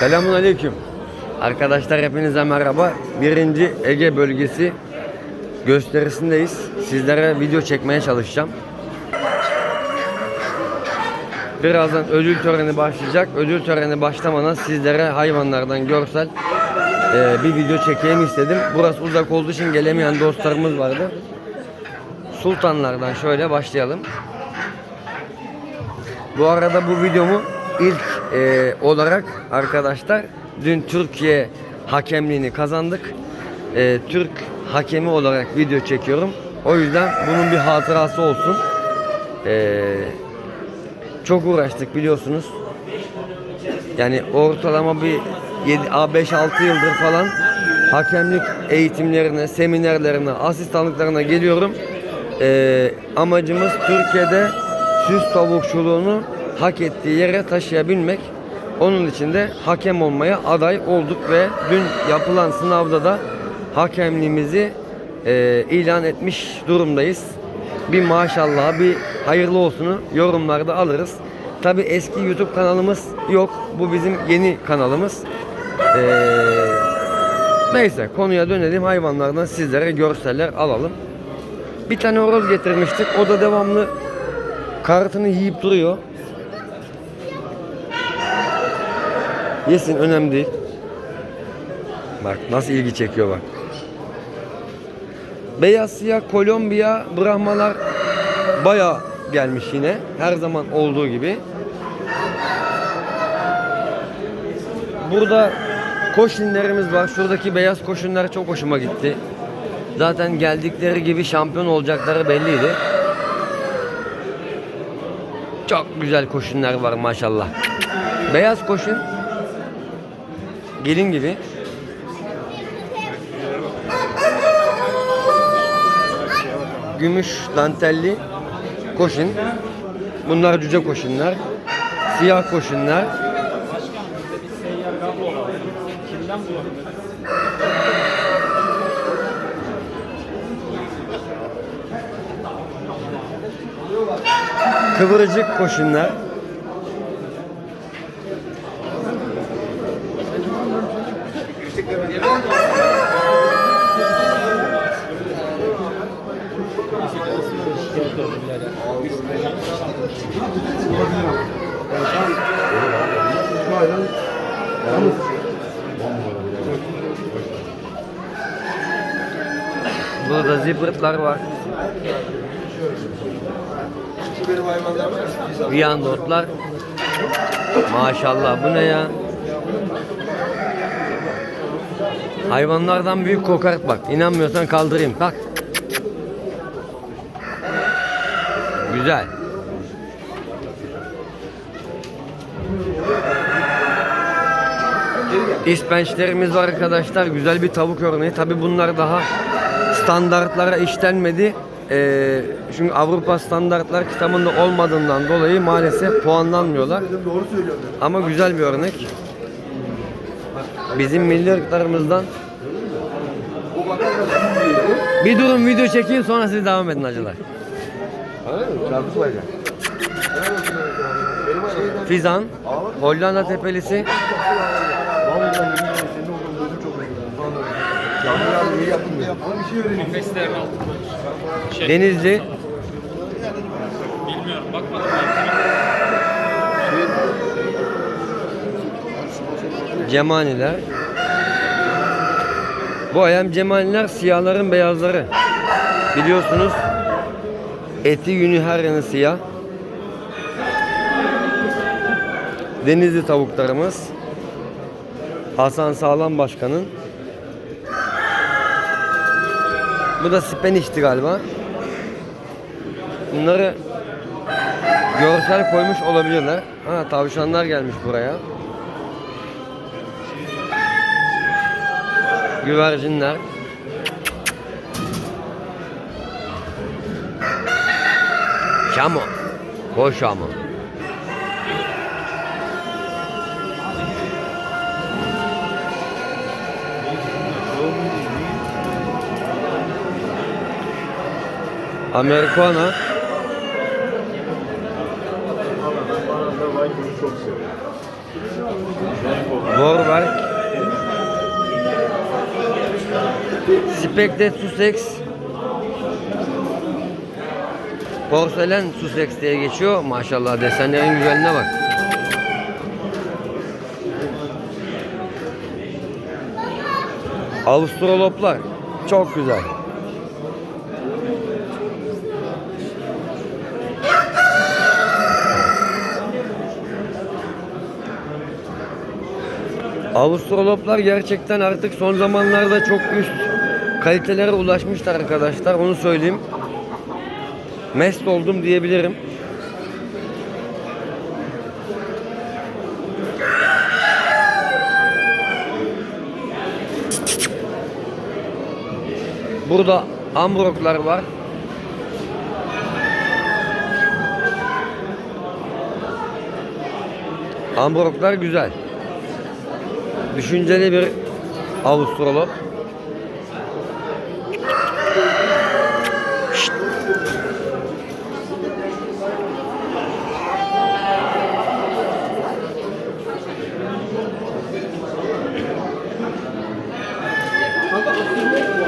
Selamun Aleyküm. Arkadaşlar hepinize merhaba. Birinci Ege bölgesi gösterisindeyiz. Sizlere video çekmeye çalışacağım. Birazdan ödül töreni başlayacak. Ödül töreni başlamadan sizlere hayvanlardan görsel e, bir video çekeyim istedim. Burası uzak olduğu için gelemeyen dostlarımız vardı. Sultanlardan şöyle başlayalım. Bu arada bu videomu ilk e, olarak arkadaşlar dün Türkiye hakemliğini kazandık. E, Türk hakemi olarak video çekiyorum. O yüzden bunun bir hatırası olsun. E, çok uğraştık biliyorsunuz. Yani ortalama bir 5-6 yıldır falan hakemlik eğitimlerine, seminerlerine, asistanlıklarına geliyorum. Ee, amacımız Türkiye'de süs tavukçuluğunu hak ettiği yere taşıyabilmek. Onun için de hakem olmaya aday olduk ve dün yapılan sınavda da hakemliğimizi e, ilan etmiş durumdayız. Bir maşallah, bir hayırlı olsunu yorumlarda alırız. Tabi eski YouTube kanalımız yok. Bu bizim yeni kanalımız. Ee, neyse konuya dönelim. Hayvanlardan sizlere görseller alalım. Bir tane horoz getirmiştik. O da devamlı kartını yiyip duruyor. Yesin önemli değil. Bak nasıl ilgi çekiyor bak. Beyaz siyah Kolombiya Brahmalar baya gelmiş yine. Her zaman olduğu gibi. Burada koşinlerimiz var. Şuradaki beyaz koşunlar çok hoşuma gitti. Zaten geldikleri gibi şampiyon olacakları belliydi. Çok güzel koşunlar var maşallah. Beyaz koşun gelin gibi. Gümüş dantelli koşun. Bunlar cüce koşunlar. Siyah koşunlar. Kıvırcık koşunlar. Burada zibritler var. Viyandotlar. Maşallah bu ne ya? Hayvanlardan büyük kokart bak. İnanmıyorsan kaldırayım. Bak. Güzel. İspençlerimiz var arkadaşlar. Güzel bir tavuk örneği. Tabi bunlar daha standartlara işlenmedi. Ee, çünkü Avrupa standartlar kitabında olmadığından dolayı maalesef puanlanmıyorlar. Ama güzel bir örnek. Bizim milli ırklarımızdan. Bir durun video çekeyim sonra siz devam edin acılar. Fizan, Hollanda tepelisi, Vallahi yemin ederim senin olduğun gözüm çok üzüldüm. Vallahi. Ya bu ya iyi yaptın ya. Bana bir şey öğreneyim. Kafeslerin altında. Şey, Denizli, bilmiyorum bakmadım. Cemaniler. Bu ayam Cemaniler siyahların beyazları. Biliyorsunuz eti yünü her yanı siyah. Denizli tavuklarımız. Hasan Sağlam Başkan'ın. Bu da Speniş'ti galiba. Bunları görsel koymuş olabilirler. Ha tavşanlar gelmiş buraya. Güvercinler. Şamo. Koş şamo. Americana. Spectre Sussex. Porselen Sussex diye geçiyor. Maşallah desenlerin güzelliğine bak. Avustraloplar çok güzel. Avustraloplar gerçekten artık son zamanlarda çok üst kalitelere ulaşmışlar arkadaşlar. Onu söyleyeyim. Mest oldum diyebilirim. Burada ambroklar var. Ambroklar güzel. Düşünceli bir Avustralop.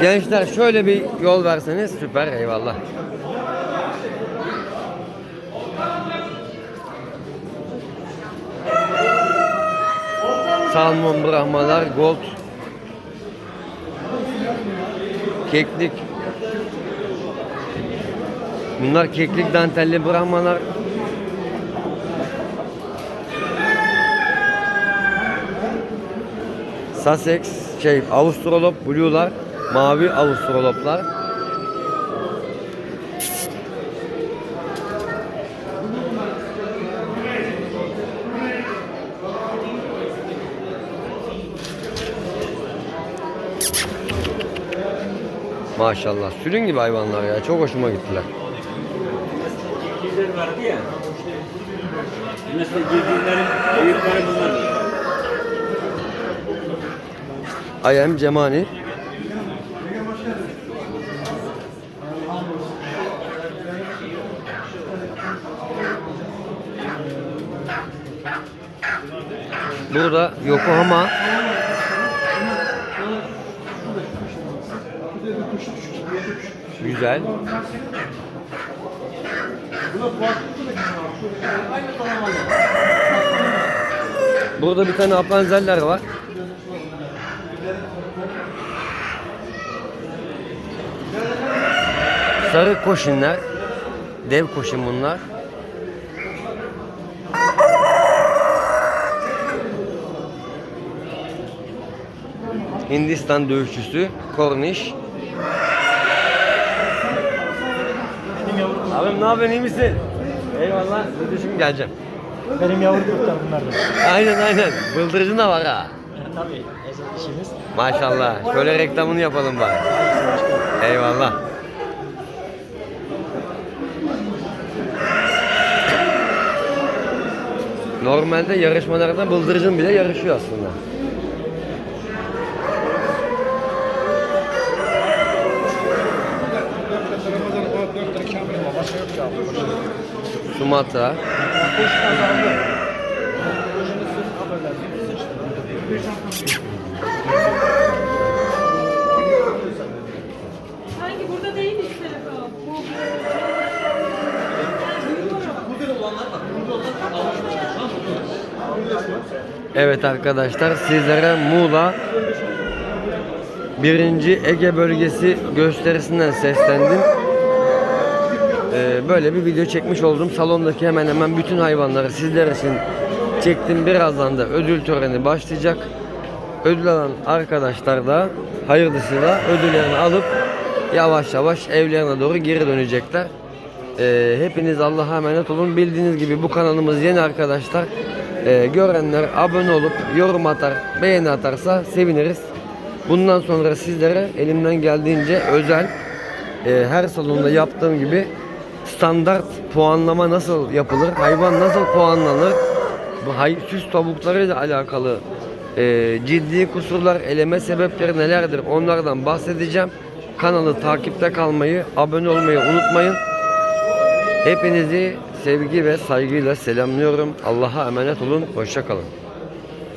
Gençler şöyle bir yol verseniz süper eyvallah. Salmon brahmalar gold. Keklik. Bunlar keklik dantelli brahmalar. Sussex, şey Avustralop blue'lar, mavi Avustraloplar. Maşallah sürün gibi hayvanlar ya çok hoşuma gittiler. Girdiler vardı ya. Mesela girdilerin büyükleri bunlar. I am Cemani. Burada Yokohama Güzel. Burada bir tane apanzeller var. Sarı koşinler. Dev koşun bunlar. Hindistan dövüşçüsü Korniş. Abim ne yapıyorsun iyi misin? Eyvallah. Düşün geleceğim. Benim yavru kurtlar bunlar da. Aynen aynen. Bıldırıcın da var ha. Tabii. işimiz. Maşallah. Şöyle reklamını yapalım bari. Eyvallah. Normalde yarışmalarda bıldırcın bile yarışıyor aslında. Sumatra. Sanki burada değil işte telefon. Bu Evet arkadaşlar sizlere Muğla 1. Ege bölgesi gösterisinden seslendim. Ee, böyle bir video çekmiş oldum. Salondaki hemen hemen bütün hayvanları sizler için çektim. Birazdan da ödül töreni başlayacak. Ödül alan arkadaşlar da hayırlısıyla ödüllerini alıp yavaş yavaş evlerine doğru geri dönecekler. Ee, hepiniz Allah'a emanet olun. Bildiğiniz gibi bu kanalımız yeni arkadaşlar. Ee, görenler abone olup yorum atar, beğeni atarsa seviniriz. Bundan sonra sizlere elimden geldiğince özel e, her salonda yaptığım gibi standart puanlama nasıl yapılır, hayvan nasıl puanlanır, bu hay süs tavuklarıyla alakalı e, ciddi kusurlar, eleme sebepleri nelerdir onlardan bahsedeceğim. Kanalı takipte kalmayı, abone olmayı unutmayın. Hepinizi sevgi ve saygıyla selamlıyorum. Allah'a emanet olun. Hoşça kalın.